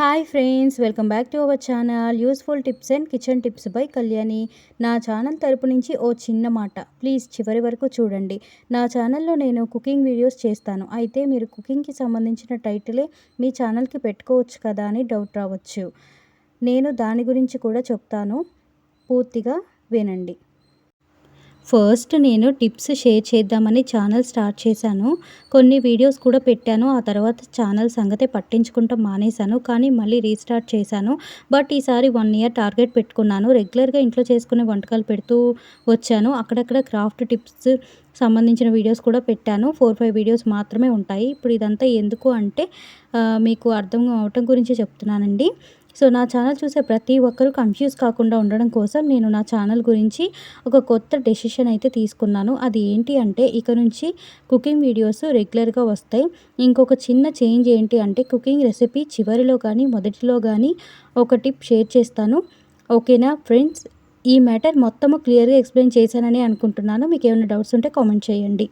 Hi friends welcome back to our channel. Useful tips and kitchen tips by Kalyani. నా channel తరపు నుంచి ఓ చిన్న మాట. ప్లీజ్ చివరి వరకు చూడండి. నా ఛానల్లో నేను కుకింగ్ వీడియోస్ చేస్తాను. అయితే మీరు కుకింగ్కి సంబంధించిన టైటిలే మీ ఛానల్కి పెట్టుకోవచ్చు కదా అని డౌట్ రావచ్చు. నేను దాని గురించి కూడా చెప్తాను. పూర్తిగా వినండి. ఫస్ట్ నేను టిప్స్ షేర్ చేద్దామని ఛానల్ స్టార్ట్ చేశాను. కొన్ని వీడియోస్ కూడా పెట్టాను. ఆ తర్వాత ఛానల్ సంగతే పట్టించుకుంటాం మానేశాను. కానీ మళ్ళీ రీస్టార్ట్ చేశాను. బట్ ఈసారి వన్ ఇయర్ టార్గెట్ పెట్టుకున్నాను. రెగ్యులర్గా ఇంట్లో చేసుకునే వంటకాలు పెడుతూ వచ్చాను. అక్కడక్కడ క్రాఫ్ట్ టిప్స్ సంబంధించిన వీడియోస్ కూడా పెట్టాను. ఫోర్ ఫైవ్ వీడియోస్ మాత్రమే ఉంటాయి. ఇప్పుడు ఇదంతా ఎందుకు అంటే మీకు అర్థం అవటం గురించి చెప్తున్నానండి. సో నా ఛానల్ చూసే ప్రతి ఒక్కరూ కన్ఫ్యూజ్ కాకుండా ఉండడం కోసం నేను నా ఛానల్ గురించి ఒక కొత్త డెసిషన్ అయితే తీసుకున్నాను. అది ఏంటి అంటే ఇక నుంచి కుకింగ్ వీడియోస్ రెగ్యులర్గా వస్తాయి. ఇంకొక చిన్న చేంజ్ ఏంటి అంటే కుకింగ్ రెసిపీ చివరిలో కానీ మొదటిలో కానీ ఒక టిప్ షేర్ చేస్తాను. ఓకేనా ఫ్రెండ్స్ ఈ మ్యాటర్ మొత్తము క్లియర్గా ఎక్స్ప్లెయిన్ చేశానని అనుకుంటున్నాను. మీకు ఏమైనా డౌట్స్ ఉంటే కామెంట్ చేయండి.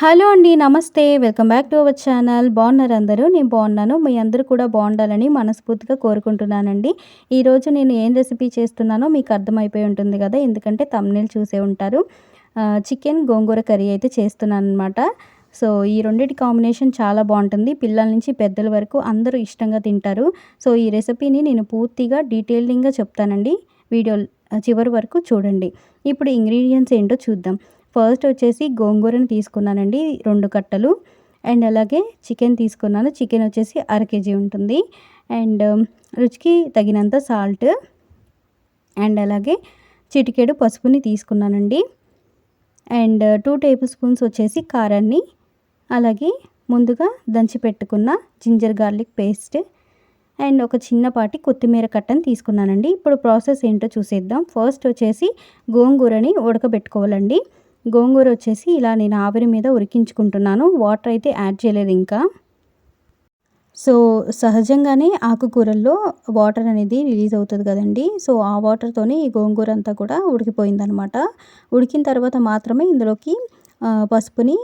హలో అండి నమస్తే. Welcome back to our channel. బాగున్నారు అందరూ? నేను బాగున్నాను. మీ అందరూ కూడా బాగుండాలని మనస్ఫూర్తిగా కోరుకుంటున్నానండి. ఈరోజు నేను ఏం రెసిపీ చేస్తున్నానో మీకు అర్థమైపోయి ఉంటుంది కదా. ఎందుకంటే తమ్నేలు చూసే ఉంటారు. చికెన్ గోంగూర కర్రీ అయితే చేస్తున్నాను అనమాట సో ఈ రెండింటి కాంబినేషన్ చాలా బాగుంటుంది. పిల్లల నుంచి పెద్దల వరకు అందరూ ఇష్టంగా తింటారు. సో ఈ రెసిపీని నేను పూర్తిగా డీటెయిలింగ్గా చెప్తానండి. వీడియో చివరి వరకు చూడండి. ఇప్పుడు ఇంగ్రీడియంట్స్ ఏంటో చూద్దాం. ఫస్ట్ వచ్చేసి గోంగూరని తీసుకున్నానండి రెండు కట్టలు. అండ్ అలాగే చికెన్ తీసుకున్నాను. చికెన్ వచ్చేసి అర కేజీ ఉంటుంది. అండ్ రుచికి తగినంత సాల్ట్. అండ్ అలాగే చిటికెడు పసుపుని తీసుకున్నానండి. అండ్ టూ టేబుల్ స్పూన్స్ వచ్చేసి కారాన్ని. అలాగే ముందుగా దంచి పెట్టుకున్న జింజర్ గార్లిక్ పేస్ట్. అండ్ ఒక చిన్నపాటి కొత్తిమీర కట్టని తీసుకున్నానండి. ఇప్పుడు ప్రాసెస్ ఏంటో చూసేద్దాం. ఫస్ట్ వచ్చేసి గోంగూరని ఉడకబెట్టుకోవాలండి. గోంగూర వచ్చేసి ఇలా నేను ఆవిరి మీద ఉరికించుకుంటున్నాను. వాటర్ అయితే యాడ్ చేయలేదు ఇంకా. సో సహజంగానే ఆకుకూరల్లో వాటర్ అనేది రిలీజ్ అవుతుంది కదండి. సో ఆ వాటర్తోనే ఈ గోంగూర అంతా కూడా ఉడికిపోయిందనమాట ఉడికిన తర్వాత మాత్రమే ఇందులోకి పసుపుని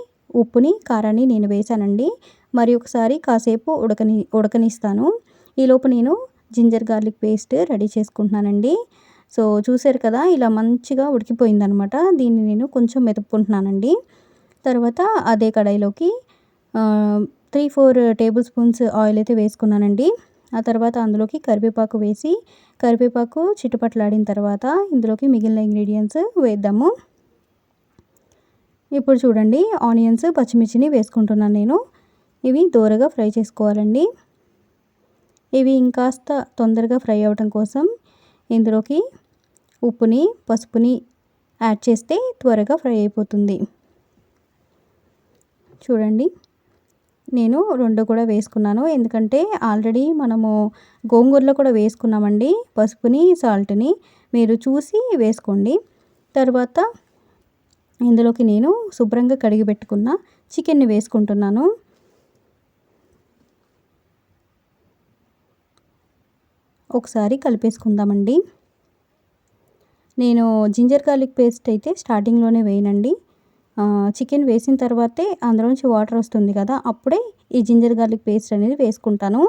ఉప్పుని కారాన్ని నేను వేసానండి మరి ఒకసారి కాసేపు ఉడకని ఉడకనిస్తాను. ఈలోపు నేను జింజర్ గార్లిక్ పేస్ట్ రెడీ చేసుకుంటున్నానండి. సో చూసారు కదా ఇలా మంచిగా ఉడికిపోయిందనమాట. దీన్ని నేను కొంచెం మెతుక్కుంటున్నానండి. తర్వాత అదే కడాయిలోకి three four table spoons oil అయితే వేసుకున్నానండి. ఆ తర్వాత అందులోకి కరివేపాకు వేసి కరివేపాకు చిట్టుపట్లాడిన తర్వాత ఇందులోకి మిగిలిన ఇంగ్రీడియంట్స్ వేద్దాము. ఇప్పుడు చూడండి ఆనియన్స్ పచ్చిమిర్చిని వేసుకుంటున్నాను నేను. ఇవి దూరగా ఫ్రై చేసుకోవాలండి. ఇవి ఇంకాస్త తొందరగా ఫ్రై అవ్వటం కోసం ఇందులోకి ఉప్పుని పసుపుని యాడ్ చేస్తే త్వరగా ఫ్రై అయిపోతుంది. చూడండి. నేను రెండు కూడా వేసుకున్నాను. ఎందుకంటే ఆల్రెడీ మనము గోంగూరలో కూడా వేసుకున్నామండి. పసుపుని సాల్ట్ని మీరు చూసి వేసుకోండి. తర్వాత ఇందులోకి నేను శుభ్రంగా కడిగి పెట్టుకున్న చికెన్ని వేసుకుంటున్నాను. ఒకసారి కలిపేసుకుందామండి. నేను జింజర్ గార్లిక్ పేస్ట్ అయితే స్టార్టింగ్లోనే వేయనండి. చికెన్ వేసిన తర్వాతే అందులోంచి వాటర్ వస్తుంది కదా అప్పుడే ఈ జింజర్ గార్లిక్ పేస్ట్ అనేది వేసుకుంటాను.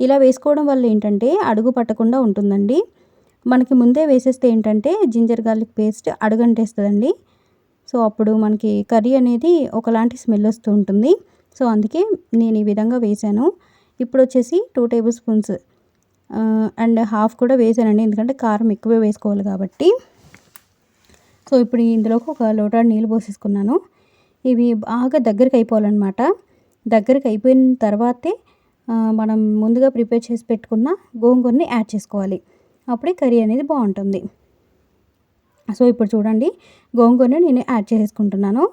ఇలా వేసుకోవడం వల్ల ఏంటంటే అడుగు పట్టకుండా ఉంటుందండి. మనకి ముందే వేసేస్తే ఏంటంటే జింజర్ గార్లిక్ పేస్ట్ అడుగంటేస్తుందండి. సో అప్పుడు మనకి కర్రీ అనేది ఒకలాంటి స్మెల్ వస్తూ ఉంటుంది. సో అందుకే నేను ఈ విధంగా వేశాను. ఇప్పుడు వచ్చేసి two table spoons and half కూడా వేసానండి. ఎందుకంటే కారం ఎక్కువే వేసుకోవాలి కాబట్టి. సో ఇప్పుడు ఇందులోకి ఒక లోటా నీళ్ళు పోసేసుకున్నాను. ఇవి బాగా దగ్గరికి అయిపోవాలన్నమాట. దగ్గరికి అయిపోయిన తర్వాతే మనం ముందుగా ప్రిపేర్ చేసి పెట్టుకున్న గోంగూరని యాడ్ చేసుకోవాలి. అప్పుడే కర్రీ అనేది బాగుంటుంది. సో ఇప్పుడు చూడండి. గోంగూరని నేను యాడ్ చేసుకుంటున్నాను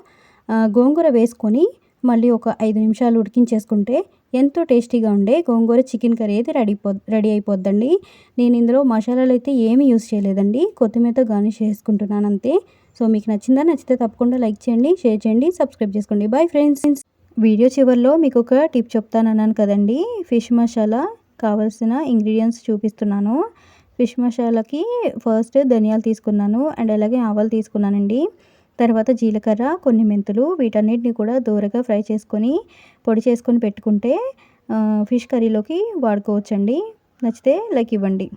గోంగూర వేసుకొని మళ్ళీ ఒక ఐదు నిమిషాలు ఉడికించేసుకుంటే ఎంతో టేస్టీగా ఉండే గోంగూర చికెన్ కర్రీ అయితే రెడీ పో రెడీ అయిపోద్దండి. నేను ఇందులో మసాలాలు అయితే ఏమీ యూస్ చేయలేదండి. కొత్తిమీరతో గార్నిష్ చేసుకుంటున్నాను అంతే. సో మీకు నచ్చిందా నచ్చితే తప్పకుండా లైక్ చేయండి షేర్ చేయండి సబ్స్క్రైబ్ చేసుకోండి. Bye friends! వీడియో చివరిలో మీకు ఒక టిప్ చెప్తానన్నాను కదండి. ఫిష్ మసాలా కావాల్సిన ఇంగ్రీడియంట్స్ చూపిస్తున్నాను. ఫిష్ మసాలాకి ఫస్ట్ ధనియాలు తీసుకున్నాను అండ్ అలాగే ఆవాలు తీసుకున్నానండి. తర్వాత జీలకర్ర కొన్ని మెంతులు వీటన్నిటిని కూడా దూరగా ఫ్రై చేసుకొని పొడి చేసుకొని పెట్టుకుంటే ఫిష్ కర్రీలోకి వాడుకోవచ్చండి. నచ్చితే లైక్ ఇవ్వండి.